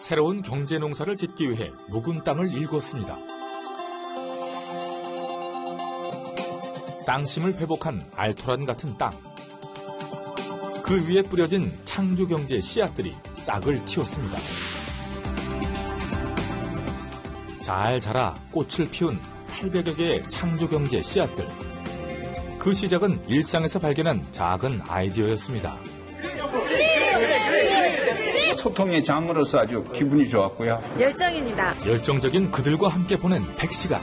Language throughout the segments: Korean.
새로운 경제 농사를 짓기 위해 묵은 땅을 일궜습니다. 땅심을 회복한 알토란 같은 땅. 그 위에 뿌려진 창조 경제 씨앗들이 싹을 틔웠습니다. 잘 자라 꽃을 피운 800여 개의 창조 경제 씨앗들. 그 시작은 일상에서 발견한 작은 아이디어였습니다. 소통의 장으로서 아주 기분이 좋았고요. 열정입니다. 열정적인 그들과 함께 보낸 100시간.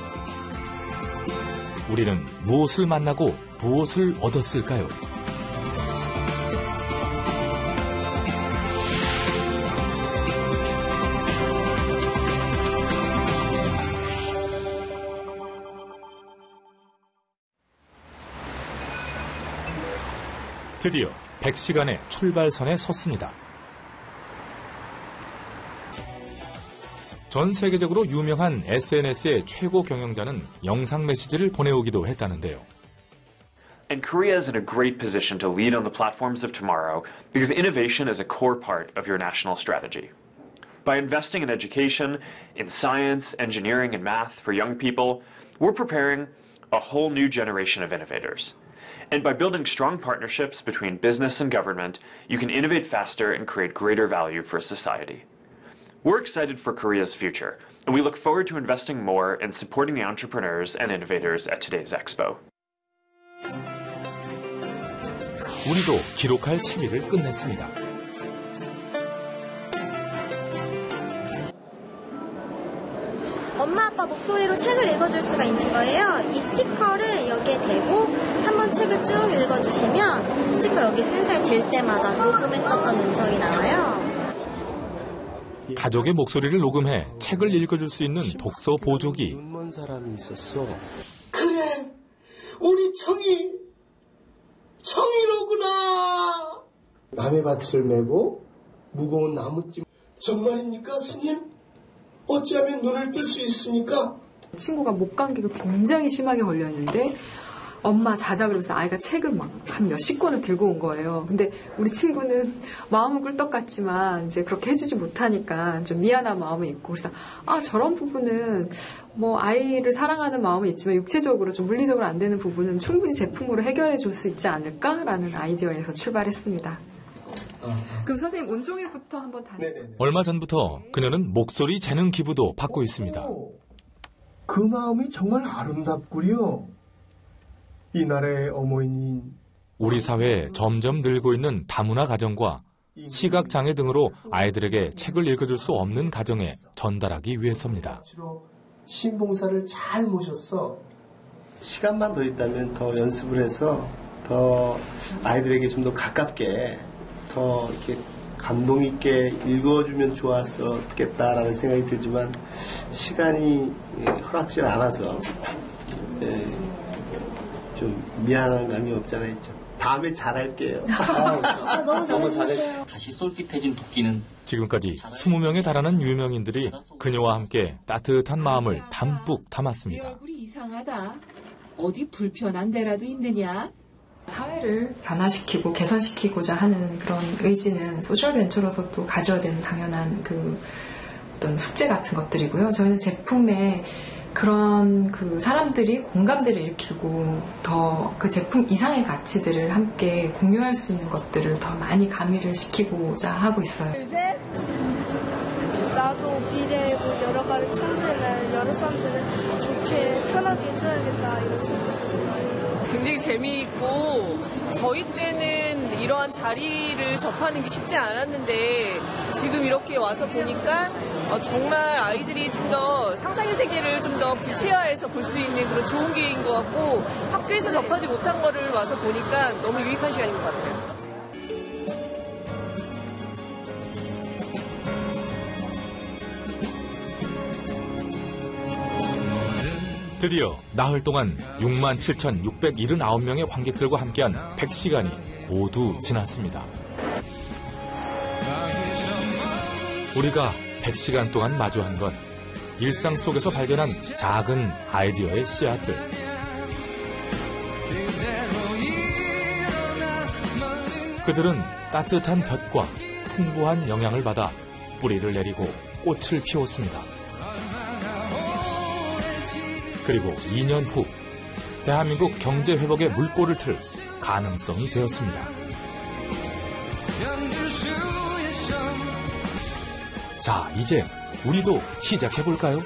우리는 무엇을 만나고 무엇을 얻었을까요? 드디어 100시간의 출발선에 섰습니다. 전 세계적으로 유명한 SNS의 최고 경영자는 영상 메시지를 보내오기도 했다는데요. And Korea is in a great position to lead on the platforms of tomorrow because innovation is a core part of your national strategy. By investing in education, in science, engineering, and math for young people, we're preparing a whole new generation of innovators. And by building strong partnerships between business and government, you can innovate faster and create greater value for society. We're excited for Korea's future, and we look forward to investing more in supporting the entrepreneurs and innovators at today's expo. 우리도 기록할 채비를 끝냈습니다. 엄마 아빠 목소리로 책을 읽어줄 수가 있는 거예요. 이 스티커를 여기에 대고 한번 책을 쭉 읽어주시면 스티커 여기 센서에 댈 때마다 녹음했었던 음성이 나와요. 가족의 목소리를 녹음해 책을 읽어줄 수 있는 독서 보조기. 눈먼 사람이 있었어. 그래, 우리 청이, 청이로구나. 남의 밭을 메고 무거운 나무찜. 정말입니까, 스님? 어찌하면 눈을 뜰 수 있습니까? 친구가 목 감기가 굉장히 심하게 걸렸는데 엄마 자자 그러면서 아이가 책을 막 한 몇십 권을 들고 온 거예요. 근데 우리 친구는 마음은 꿀떡 같지만 이제 그렇게 해주지 못하니까 좀 미안한 마음이 있고 그래서 아 저런 부분은 뭐 아이를 사랑하는 마음은 있지만 육체적으로 좀 물리적으로 안 되는 부분은 충분히 제품으로 해결해 줄 수 있지 않을까라는 아이디어에서 출발했습니다. 그럼 선생님 온종일부터 한번 다시 얼마 전부터 그녀는 목소리 재능 기부도 받고 있습니다. 그 마음이 정말 아름답구려. 이 나라의 어머니인 우리 사회에 점점 늘고 있는 다문화 가정과 시각 장애 등으로 아이들에게 책을 읽어줄 수 없는 가정에 전달하기 위해서입니다. 신봉사를 잘 모셨어. 시간만 더 있다면 더 연습을 해서 더 아이들에게 좀 더 가깝게 더 이렇게 감동 있게 읽어주면 좋았었겠다라는 생각이 들지만 시간이 예, 허락질 않아서 예, 좀 미안한 감이 없잖아 있죠. 다음에 잘할게요. 너무 잘했어요. 다시 솔깃해진 도끼는 지금까지 20명에 달하는 유명인들이 그녀와 함께 따뜻한 마음을 담뿍 담았습니다. 얼굴이 이상하다. 어디 불편한 데라도 있느냐? 사회를 변화시키고 개선시키고자 하는 그런 의지는 소셜 벤처로서도 가져야 되는 당연한 그 어떤 숙제 같은 것들이고요. 저희는 제품에 그런 그 사람들이 공감대를 일으키고 더 그 제품 이상의 가치들을 함께 공유할 수 있는 것들을 더 많이 가미를 시키고자 하고 있어요. 나도 미래에 뭐 여러 가지 청소를 여러 사람들을 좋게 편하게 해줘야겠다 이런 생각. 굉장히 재미있고 저희 때는 이러한 자리를 접하는 게 쉽지 않았는데 지금 이렇게 와서 보니까 어, 정말 아이들이 좀 더 상상의 세계를 좀 더 구체화해서 볼 수 있는 그런 좋은 기회인 것 같고 학교에서 접하지 못한 거를 와서 보니까 너무 유익한 시간인 것 같아요. 드디어 나흘 동안 67,679명의 관객들과 함께한 100시간이 모두 지났습니다. 우리가 100시간 동안 마주한 건 일상 속에서 발견한 작은 아이디어의 씨앗들. 그들은 따뜻한 볕과 풍부한 영향을 받아 뿌리를 내리고 꽃을 피웠습니다. 그리고 2년 후 대한민국 경제 회복의 물꼬를 틀 가능성이 되었습니다. 자, 이제 우리도 시작해 볼까요?